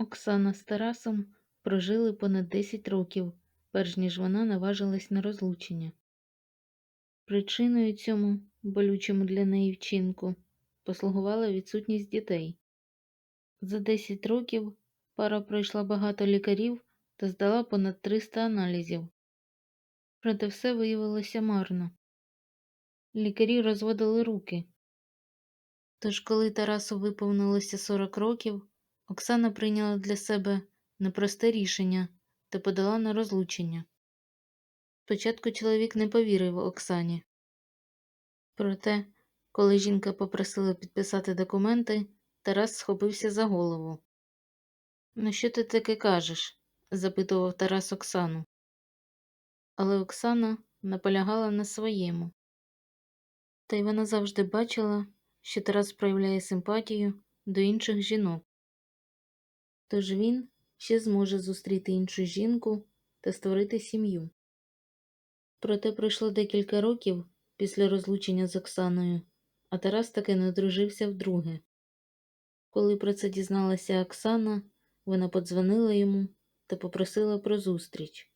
Оксана з Тарасом прожили понад 10 років, перш ніж вона наважилась на розлучення. Причиною цьому, болючому для неї вчинку, послугувала відсутність дітей. За 10 років пара пройшла багато лікарів та здала понад 300 аналізів. Проте все виявилося марно. Лікарі розводили руки. Тож, коли Тарасу виповнилося 40 років, Оксана прийняла для себе непросте рішення та подала на розлучення. Спочатку чоловік не повірив Оксані. Проте, коли жінка попросила підписати документи, Тарас схопився за голову. Ну, що ти таке кажеш? запитував Тарас Оксану. Але Оксана наполягала на своєму. Та й вона завжди бачила, що Тарас проявляє симпатію до інших жінок. Тож він ще зможе зустріти іншу жінку та створити сім'ю. Проте пройшло декілька років після розлучення з Оксаною, а Тарас таки не одружився вдруге. Коли про це дізналася Оксана, вона подзвонила йому та попросила про зустріч.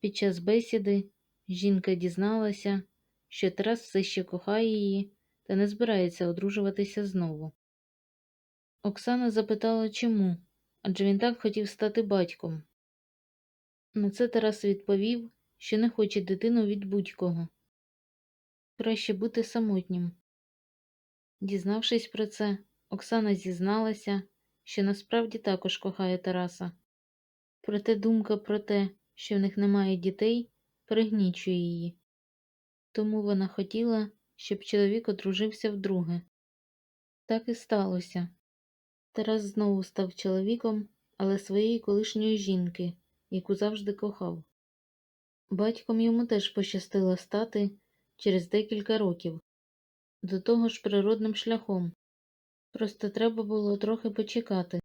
Під час бесіди жінка дізналася, що Тарас все ще кохає її та не збирається одружуватися знову. Оксана запитала, чому, адже він так хотів стати батьком. На це Тарас відповів, що не хоче дитину від будь-кого. Краще бути самотнім. Дізнавшись про це, Оксана зізналася, що насправді також кохає Тараса. Проте думка про те, що в них немає дітей, пригнічує її. Тому вона хотіла, щоб чоловік одружився вдруге. Так і сталося. Тарас знову став чоловіком, але своєї колишньої жінки, яку завжди кохав. Батьком йому теж пощастило стати через декілька років, до того ж природним шляхом. Просто треба було трохи почекати.